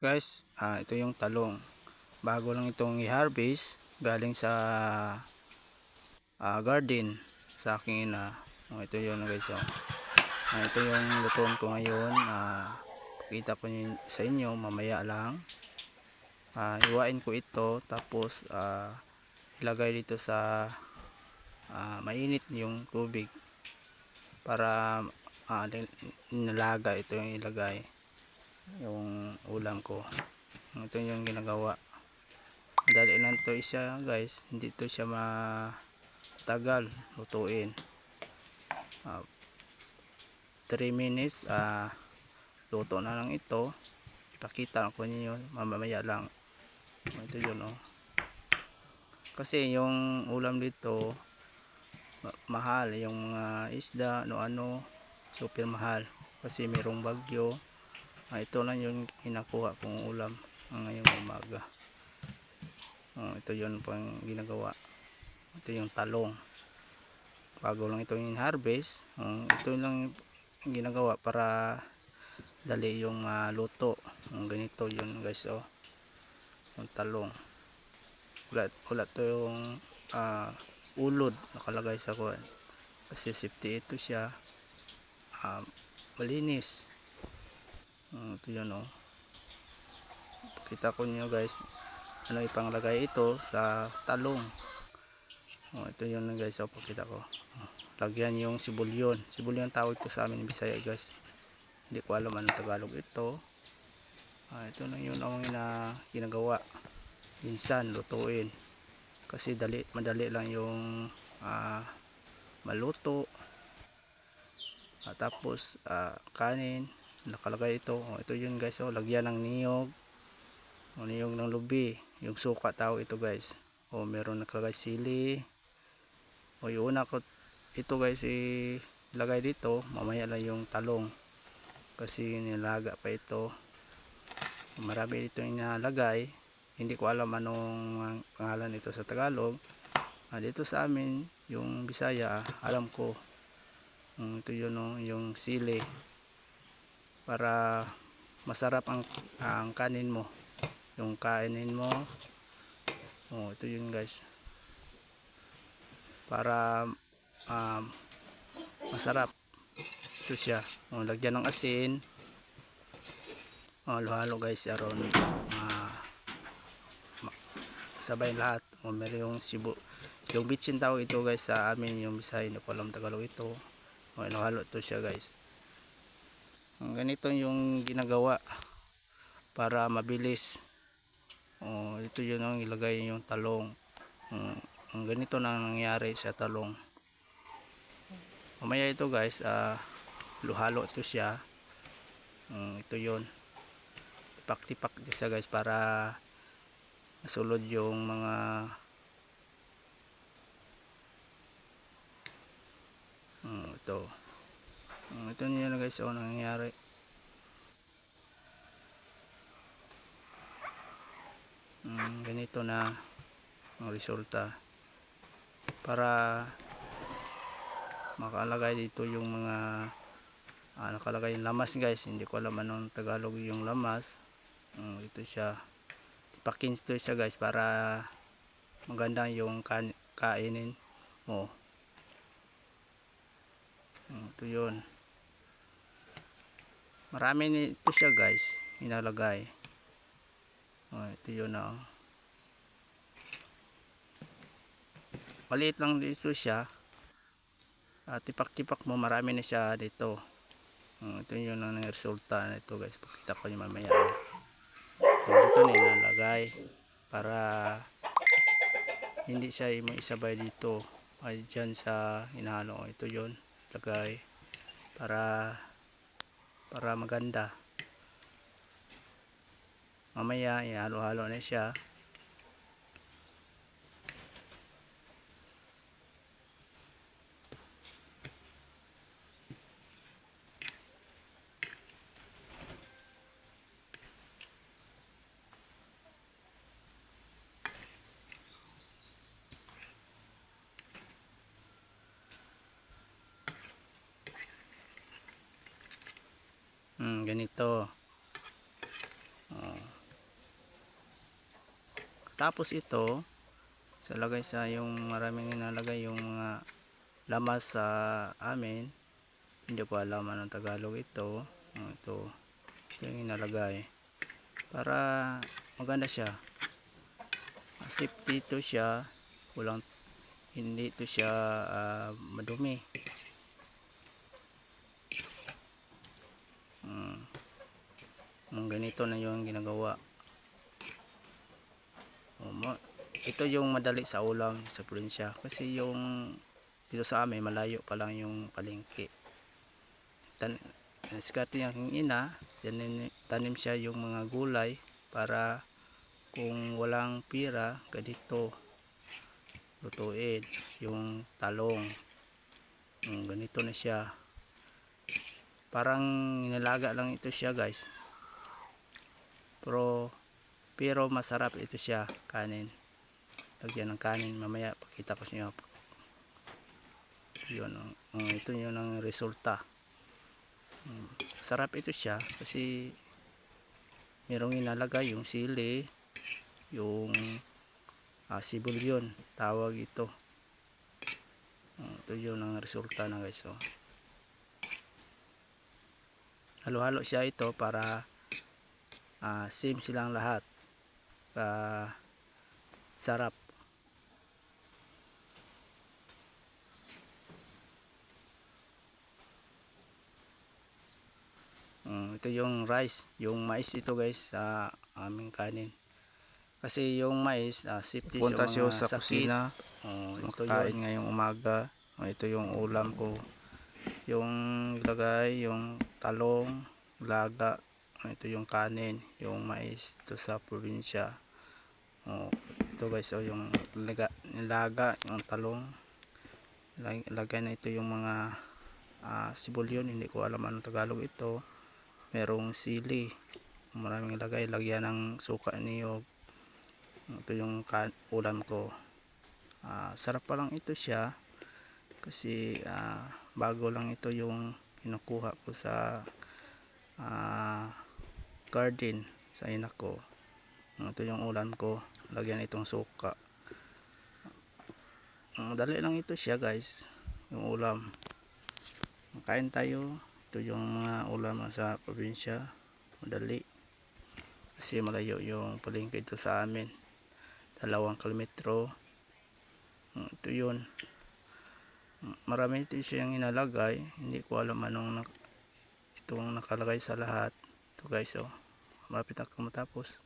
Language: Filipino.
Guys, ah, ito yung talong. Bago lang itong i-harvest galing sa ah, garden sa aking ina. Oh, ito yun guys. Oh. Ah, ito yung lutuan ko ngayon. Ah, pakita ko sa inyo mamaya lang. Ah, iwain ko ito tapos ah, ilagay dito sa ah, mainit yung tubig para ah, nalaga ito yung ilagay yung ulam ko. Ito yung ginagawa. Madali lang to isa guys. Hindi to siya matagal lutuin. Uh, 3 minutes uh, luto na lang ito. Ipakita ko ninyo mamamaya lang. Ito yun oh. Kasi yung ulam dito ma- mahal. Yung mga isda no ano super mahal. Kasi merong bagyo ah, ito lang yung kinakuha kong ulam ngayong umaga. Oh, ito yun pang ginagawa. Ito yung talong. Bago lang ito yung harvest oh, ito lang yung ginagawa para dali yung ah, luto oh, ganito yun guys oh. Yung talong. Wala, wala to yung ah, ulod nakalagay sa kuwan. Kasi safety ito siya. Ah, malinis ito yun oh. Pakita ko niyo guys. Ano ipanglagay ito sa talong. Oh, ito yun guys. Oh, pakita ko. Oh, lagyan yung sibulyon. Sibulyon tawag ko sa amin Bisaya guys. Hindi ko alam anong Tagalog ito. Ah, ito na yun ang ina ginagawa. Minsan lutuin. Kasi dali, madali lang yung ah, maluto. Ah, tapos ah, kanin nakalagay ito. Oh, ito yun guys. Oh lagyan ng niyog. O niyog ng lubi. Yung suka tao ito guys. Oh meron nakalagay sili. O yung una ko ito guys ilagay dito. Mamaya lang yung talong. Kasi nilaga pa ito. Marami dito yung nalagay hindi ko alam anong pangalan ito sa Tagalog. Ah, dito sa amin yung Bisaya alam ko. Um, ito yun oh, yung sili para masarap ang, ang kanin mo. Yung kainin mo. Oh ito yun guys. Para um, masarap. Ito siya. Oh, lagyan ng asin. Oh, halo guys aron uh, sabay lahat. Oh, meron yung sibu yung bitchin tawag ito guys sa amin yung bisay na palam tagalog ito. Oh, halo ito siya guys ganito yung ginagawa para mabilis. Oh, ito yun ang ilagay yung talong. Um, ang ganito na nangyari sa talong. Mamaya ito guys uh, luhalo ito siya. Um, ito yun. Tipak tipak siya guys para masulod yung mga um, ito um, ito niya guys oh nangyayari. Um, ganito na ang resulta. Para makalagay dito yung mga ah, nakalagay yung lamas guys. Hindi ko alam anong Tagalog yung lamas. Um, ito siya. Tipakins to siya guys para maganda yung kainin mo. Um, ito yun marami nito siya guys. Inalagay. Oh, ito yun na oh. maliit lang dito siya. At tipak-tipak mo marami na siya dito. Oh, ito yun ang resulta nito guys. Pakita ko yung mamaya. Oh, dito na inalagay para hindi siya isabay dito. Ay dyan sa inahalo ito yun lagay para para maganda. Mamaya ihalo-halo na siya ganito. Oh. tapos ito sa lagay sa yung maraming inalagay yung mga lamas sa amin. Hindi ko alam anong Tagalog ito. Oh, ito. Ito yung inalagay. Para maganda siya. Safety to siya. Walang hindi to siya ah, madumi Mm, ganito na yung ginagawa. Ito yung madali sa ulam sa probinsya. Kasi yung dito sa amin malayo pa lang yung palengke. Tan diskarte niya aking ina tanim, tanim siya yung mga gulay para kung walang pira ganito lutuin yung talong. Yung ganito na siya. Parang inalaga lang ito siya guys pero pero masarap ito siya kanin. Lagyan ng kanin mamaya pakita ko sa inyo. Yun ang ito yun ang resulta. Mm, sarap ito siya kasi merong inalagay yung sili yung uh, sibulyon tawag ito. Mm, ito yun ang resulta na guys oh. halo-halo siya ito para ah, same silang lahat. Ah, sarap. Mm, ito yung rice. Yung mais ito guys sa aming kanin. Kasi yung mais uh, safety Punta sa siya sa sakit. kusina, Oh, ito makakain yun. ngayong umaga. Oh, ito yung ulam ko. Yung ilagay yung talong laga ito yung kanin yung mais ito sa probinsya. Oh, ito guys oh, yung laga, nilaga yung talong. Lag- lagay na ito yung mga ah, sibulyon hindi ko alam anong Tagalog ito. Merong sili maraming lagay lagyan ng suka niyog. Ito yung kan- ulam ko. Ah, sarap pa lang ito siya kasi ah, bago lang ito yung kinukuha ko sa ah, garden sa ina ko. Ito yung ulam ko lagyan itong suka. Madali lang ito siya guys yung ulam. Kain tayo. Ito yung mga ulam sa probinsya. Madali. Kasi malayo yung palengke dito sa amin. Dalawang kilometro. Mm, ito yun. Mm, marami ito siyang inalagay. Hindi ko alam anong nak itong nakalagay sa lahat ito guys oh. Malapit na matapos